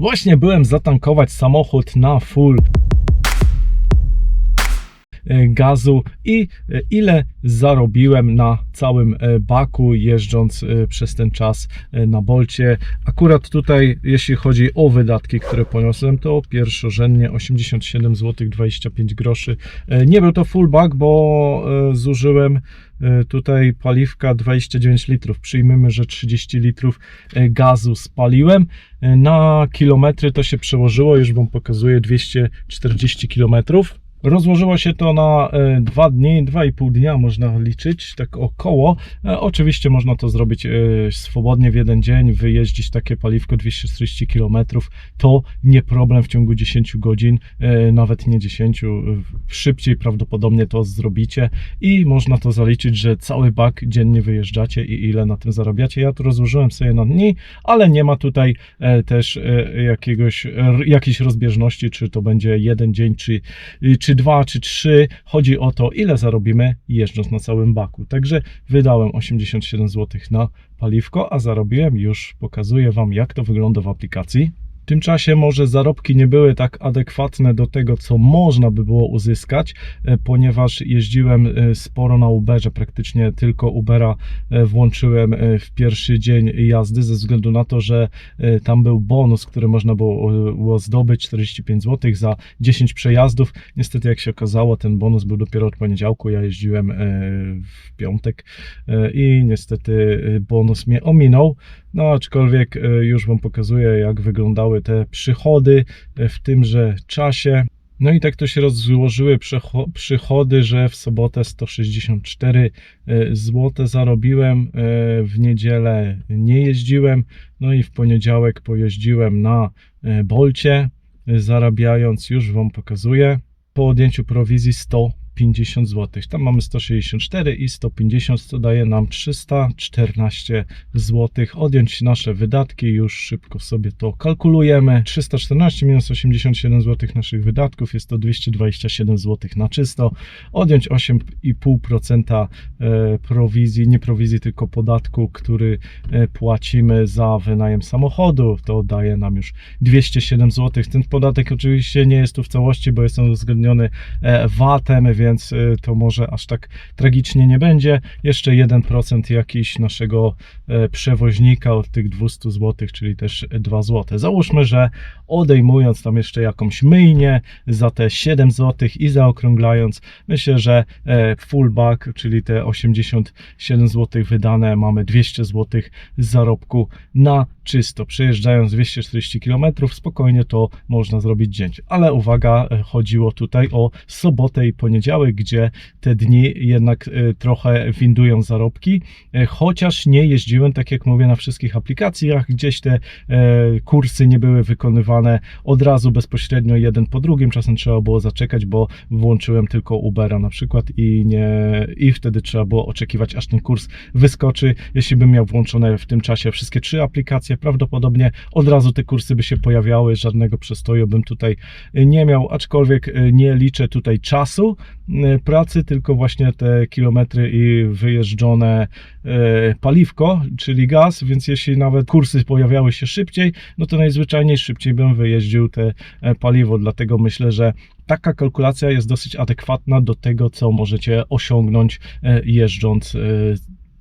Właśnie byłem zatankować samochód na full gazu i e, ile zarobiłem na całym e, baku jeżdżąc e, przez ten czas e, na Bolcie. Akurat tutaj, jeśli chodzi o wydatki, które poniosłem, to pierwszorzędnie 87 zł 25 groszy. E, Nie był to full bak, bo e, zużyłem e, tutaj paliwka 29 litrów. Przyjmijmy, że 30 litrów e, gazu spaliłem. E, Na kilometry to się przełożyło, już Wam pokazuję 240 kilometrów. Rozłożyło się to na e, dwa dni, dwa i pół dnia można liczyć, tak około. E, Oczywiście można to zrobić e, swobodnie w jeden dzień, wyjeździć takie paliwko 240 km, to nie problem w ciągu 10 godzin, nawet nie 10, e, szybciej prawdopodobnie to zrobicie i można to zaliczyć, że cały bak dziennie wyjeżdżacie i ile na tym zarabiacie. Ja to rozłożyłem sobie na dni, ale nie ma tutaj też jakiegoś, jakiejś rozbieżności, czy to będzie jeden dzień, czy, czy dwa, czy trzy. Chodzi o to, ile zarobimy jeżdżąc na całym baku. Także wydałem 87 zł na paliwko, a zarobiłem już, pokazuję Wam, jak to wygląda w aplikacji. Tym czasie może zarobki nie były tak adekwatne do tego, co można by było uzyskać, e, ponieważ jeździłem e, sporo na Uberze, praktycznie tylko Ubera e, włączyłem w pierwszy dzień jazdy, ze względu na to, że tam był bonus, który można było zdobyć 45 zł za 10 przejazdów. Niestety, jak się okazało, ten bonus był dopiero od poniedziałku. Ja jeździłem w piątek i niestety bonus mnie ominął. No, aczkolwiek e, już Wam pokazuję, jak wyglądały te przychody e, w tymże czasie. No i tak to się rozłożyły przychody, że w sobotę 164 zł zarobiłem, e, w niedzielę nie jeździłem, no i w poniedziałek pojeździłem na e, Bolcie, e, zarabiając, już Wam pokazuję, po odjęciu prowizji 150 zł. Tam mamy 164 i 150, co daje nam 314 zł. Odjąć nasze wydatki, już szybko sobie to kalkulujemy. 314 minus 87 zł naszych wydatków jest to 227 zł na czysto. Odjąć 8,5% e, prowizji, nie prowizji, tylko podatku, który e, płacimy za wynajem samochodu, to daje nam już 207 zł. Ten podatek oczywiście nie jest tu w całości, bo jest on uwzględniony e, VAT-em, więc e, to może aż tak tragicznie nie będzie. Jeszcze 1% jakiś naszego e, przewoźnika od tych 200 zł, czyli też 2 zł. Załóżmy, że odejmując tam jeszcze jakąś myjnię za te 7 zł i zaokrąglając, myślę, że e, full back, czyli te 87 zł wydane, mamy 200 zł zarobku na czysto. Przejeżdżając 240 km, spokojnie to można zrobić dzień. Ale uwaga, e, chodziło tutaj o sobotę i poniedziałek, gdzie te dni jednak e, trochę windują zarobki, e, chociaż nie jeździłem, tak jak mówię, na wszystkich aplikacjach, gdzieś te e, kursy nie były wykonywane od razu bezpośrednio jeden po drugim, czasem trzeba było zaczekać, bo włączyłem tylko Ubera na przykład i nie i wtedy trzeba było oczekiwać aż ten kurs wyskoczy. Jeśli bym miał włączone w tym czasie wszystkie trzy aplikacje, prawdopodobnie od razu te kursy by się pojawiały, żadnego przestoju bym tutaj nie miał, aczkolwiek nie liczę tutaj czasu pracy, tylko właśnie te kilometry i wyjeżdżone e, paliwko, czyli gaz, więc jeśli nawet kursy pojawiały się szybciej, no to najzwyczajniej szybciej bym wyjeździł te e, paliwo, dlatego myślę, że taka kalkulacja jest dosyć adekwatna do tego, co możecie osiągnąć e, jeżdżąc e,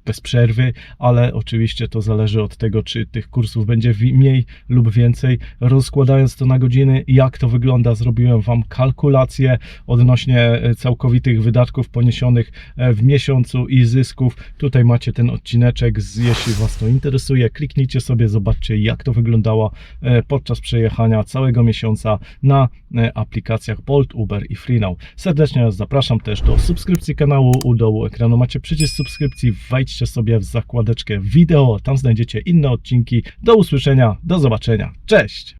bez przerwy, ale oczywiście to zależy od tego, czy tych kursów będzie mniej lub więcej. Rozkładając to na godziny, jak to wygląda, zrobiłem Wam kalkulację odnośnie e, całkowitych wydatków poniesionych e, w miesiącu i zysków. Tutaj macie ten odcineczek, jeśli Was to interesuje, kliknijcie sobie, zobaczcie jak to wyglądało e, podczas przejechania całego miesiąca na aplikacjach Bolt, Uber i FreeNow. Serdecznie Was zapraszam też do subskrypcji kanału. U dołu ekranu macie przycisk subskrypcji. Wejdźcie sobie w zakładeczkę wideo, tam znajdziecie inne odcinki. Do usłyszenia, do zobaczenia. Cześć!